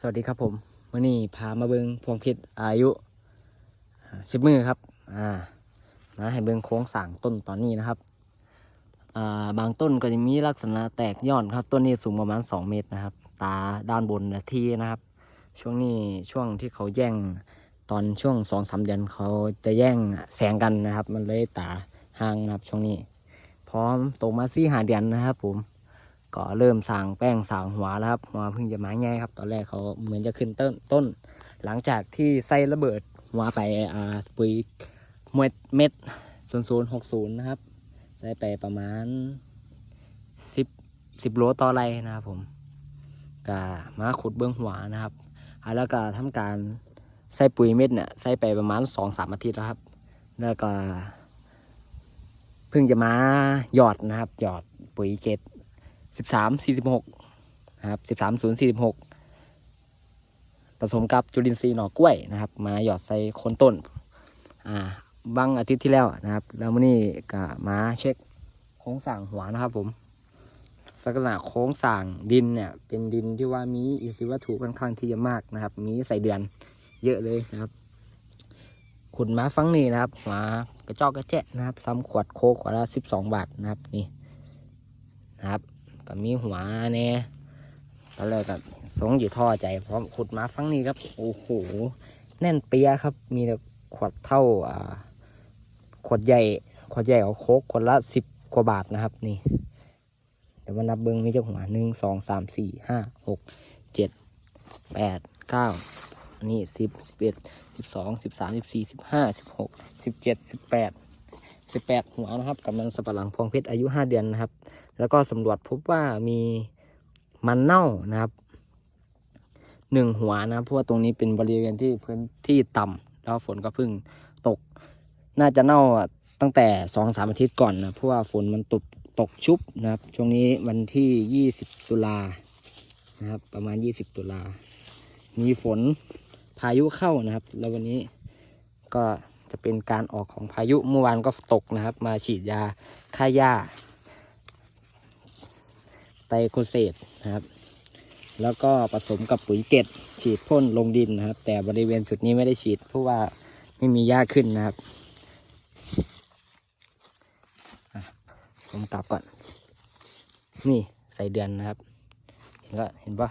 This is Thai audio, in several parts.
สวัสดีครับผมวันนี้พามาเบิงพวงพชรอายุสิบมือครับอ่ามาให้เบิงโค้งสางต้นตอนนี้นะครับอ่าบางต้นก็จะมีลักษณะแตกยอดครับต้นนี้สูงประมาณ 2 เมตรนะครับ ตาด้านบนนะที่นะครับ ช่วงนี้ช่วงที่เขาแย่งตอนช่วงสองสามเดือนเขาจะแย่งแสงกันนะครับ มันเลยตาห่างนะครับช่วงนี้ พร้อมโตมาซี่หาเดือนนะครับผม ก็เริ่มสางแป้งสางหัวแล้วครับหัวเพิ่งจะมาง่ายครับ ตอนแรกเขาเหมือนจะขึ้นต้นต้น หลังจากที่ใส่ระเบิดหัวไปอ่าปุ๋ยเม็ดเม็ดศูนย์ศูนย์หกศูนย์นะครับใส่ไปประมาณสิบสิบโลต่อไรนะครับผมก็มาขุดเบื้องหัวนะครับแล้วก็ทำการใส่ปุ๋ยเม็ดเนี่ยใส่ไปประมาณสองสามอาทิตย์แล้วครับ แล้วก็เพิ่งจะมาหยอดนะครับ หยอดปุ๋ยเกต สิบสามสี่สิบหกนะครับสิบสามศูนย์สี่สิบหกผสมกับจุลินทรีย์หน่อกล้วยนะครับ มาหยอดใส่โคนต้น อ่าบางอาทิตย์ที่แล้วนะครับ แล้วมื่อนี้ก็มาเช็คโค้งสร้างหัวนะครับผมสักษณะโค้งสร้างดินเนี่ยเป็นดินที่ว่ามีอินทรีย์วัตถุค่อนข้างที่จะมากนะครับ มีใส่เดือนเยอะเลยนะครับ ขุดมาฟังนี่นะครับมากระจอกกระแจะนะครับ ซ้ำขวดโคกขวดละสิบสองบาทนะครับนี่นะครับ ก็มีหัวแน่ตอนแรกก็สงอยู่ท่อใจพร้อมขุดมาฟังนี้ครับ โอ้โห แน่นเปียครับ มีแต่ขวดเท่าอ่าขวดใหญ่ขวดใหญ่เอาโคกขวดละสิบกว่าบาทนะครับ นี่เดี๋ยวมานับเบิ้งมีเจ้าหัวหนึ่งสองสามสี่ห้าหกเจ็ดแปดเก้าอันนี้สิบสิบเอ็ดสิบสองสิบสามสิบสี่สิบห้าสิบหกสิบเจ็ดสิบแปดสิบแปดหัวนะครับกำลังสบปะหลังพวงเพชรอายุห้าเดือนนะครับ แล้วก็สำรวจพบว่ามีมันเน่านะครับหนึ่งหัวนะเพราะว่าตรงนี้เป็นบริเวณที่พื้นที่ต่ำแล้วฝนก็เพิ่งตก น่าจะเน่าตั้งแต่สองสามอาทิตย์ก่อนนะเพราะว่าฝนมันตกตกชุบนะครับ ช่วงนี้วันที่ยี่สิบตุลานะครับ ประมาณยี่สิบตุลา มีฝนพายุเข้านะครับ แล้ววันนี้ก็จะเป็นการออกของพายุเมื่อวานก็ตกนะครับ มาฉีดยาฆ่าหญ้า ไตรโคเซตนะครับ แล้วก็ผสมกับปุ๋ยเกล็ดฉีดพ่นลงดินนะครับ แต่บริเวณจุดนี้ไม่ได้ฉีด เพราะว่าไม่มีหญ้าขึ้นนะครับ ผมกลับก่อน นี่ใส่เดือนนะครับ เห็นก็เห็นปะ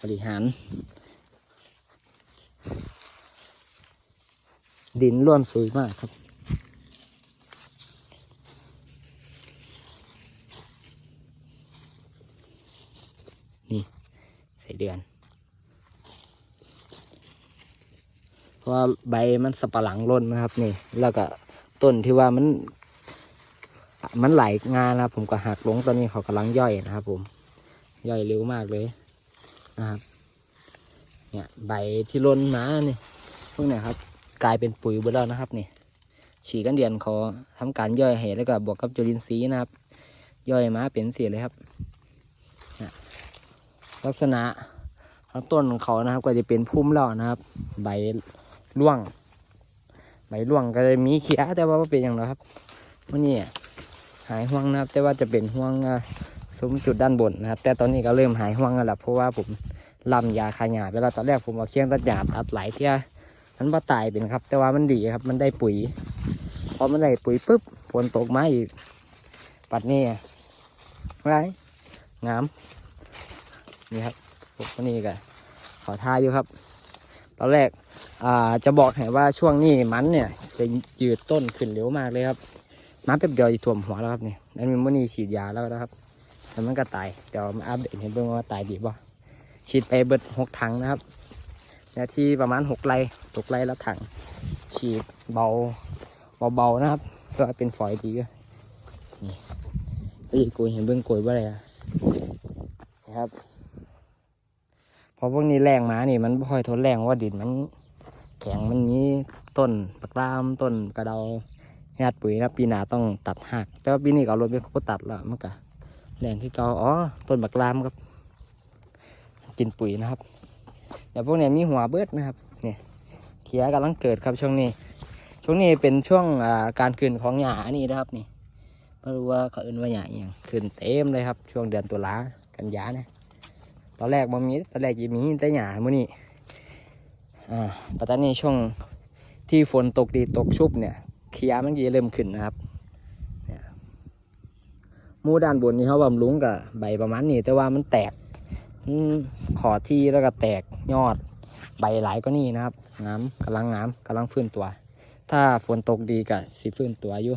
บริหาร ดินร่วนซุยมากครับ ใส่ เดือน เพราะว่าใบมันสับปะหลังร่นนะครับนี่ แล้วก็ต้นที่ว่ามัน มันไหลงานนะผมก็หักลงตอนนี้เขากำลังย่อยนะครับผมย่อยเร็วมากเลยนะครับ เนี่ยใบที่ร่นมาเนี่ยพวกเนี้ยครับ กลายเป็นปุ๋ยหมดแล้วนะครับนี่ฉีกันเดียนเขาทำการย่อยให้แล้วก็บวกกับจุลินทรีย์นะครับ ย่อยมาเป็นเสียเลยครับ ลักษณะของต้นของเขานะครับ ก็จะเป็นพุ่มแล้วนะครับ ใบร่วง ใบร่วงก็จะมีเขียแต่ว่าเป็นอย่างไรครับวันนี้หายห่วงนะครับ แต่ว่าจะเป็นห่วงอ่าซุ้มจุดด้านบนนะครับ แต่ตอนนี้ก็เริ่มหายห่วงแล้วล่ะเพราะว่าผมลำยาคายาไปแล้วตอนแรกผมเอาเคียงตัดหยาตัดไหลเที่ยมันบ่ตายเป็นครับ แต่ว่ามันดีครับ มันได้ปุ๋ยพอมันได้ปุ๋ยปุ๊บฝนตกมาอีกปัดนี่ไรงาม นี่ครับพวกนี้ก็ขอท่าอยู่ครับ ตอนแรกอ่าจะบอกให้ว่าช่วงนี้มันเนี่ย จะยืดต้นขึ้นเร็วมากเลยครับน้ำแป๊บเดียวจะท่วมหัวแล้วครับนี่นั่นมีมื่นี้ฉีดยาแล้วนะครับแล้วมันก็ตายเดี๋ยวมาอัปเดตให้เบิ่งว่าตายดีบ่ฉีดไปเบิดหกถังนะครับนาทีประมาณหกไร่ตกไร่ละถัง ฉีดเบาเบาๆนะครับก็เป็นฝอยดีก็นี่ไอ้กุยเห็นเบื้องกุยว่าอะไรอะนะครับ ราะพวกนี้แรงมานี่มันบ่ค่อยทนแรงว่าดินมันแข็งมันมีต้นปักลามต้นกระเดาญาติปุ๋ยนะปีหนาต้องตัดหักแต่ว่าปีนี้ก็เอารถไปเขาตัดแล้วมันก็แรงที่เก่าอ๋อต้นบักลามครับ กินปุ๋ยนะครับแต่พวกเนี้ยมีหัวเบิดนะครับเนี่ยเขียกำลังเกิดครับช่วงนี้ ช่วงนี้เป็นช่วงการขึ้นของหญ้านี่นะครับนี่ไม่รู้ว่าเขาเอื่นว่าหญ้าอย่างขึ้นเต็มเลยครับ ช่วงเดือนตุลากันยาเนี่ย ตอนแรกบ่มีตอนแรกยีมีแต่หญ้ามื้อนี้อ่าปัตตานีช่วงที่ฝนตกดีตกชุบเนี่ยเขียมันจะเริ่มขึ้นนะครับเนี่ยมูด้านบนนี่เขาบำรุงกับใบประมาณนี้แต่ว่ามันแตกขอที่แล้วก็แตกยอดใบหลายก็นี่นะครับงามกำลังงามกำลังฟื้นตัว ถ้าฝนตกดีก็สิฟื้นตัวอยู่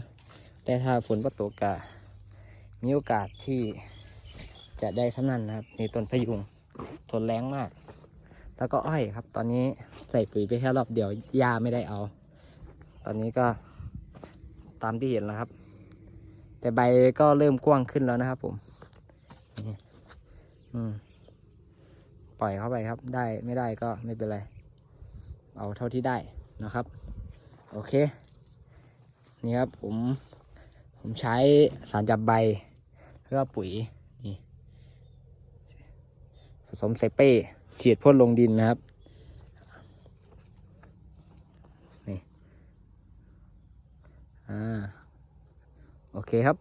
แต่ถ้าฝนบ่ตกก็มีโอกาสที่ จะได้ทำนั้นนะครับนี่ต้นพะยุงทนแรงมาก แล้วก็อ้อยครับ ตอนนี้ใส่ปุ๋ยไปแค่รอบเดียวหญ้าไม่ได้เอา ตอนนี้ก็ตามที่เห็นแล้วครับ แต่ใบก็เริ่มกว้างขึ้นแล้วนะครับผมนี่อืมปล่อยเข้าไปครับ ได้ไม่ได้ก็ไม่เป็นไร เอาเท่าที่ได้นะครับ โอเค นี่ครับผม ผมใช้สารจับใบแล้วก็ปุ๋ย ผสมใส่เป้ฉีดพ่นลงดินนะครับนี่อ่าโอเคครับ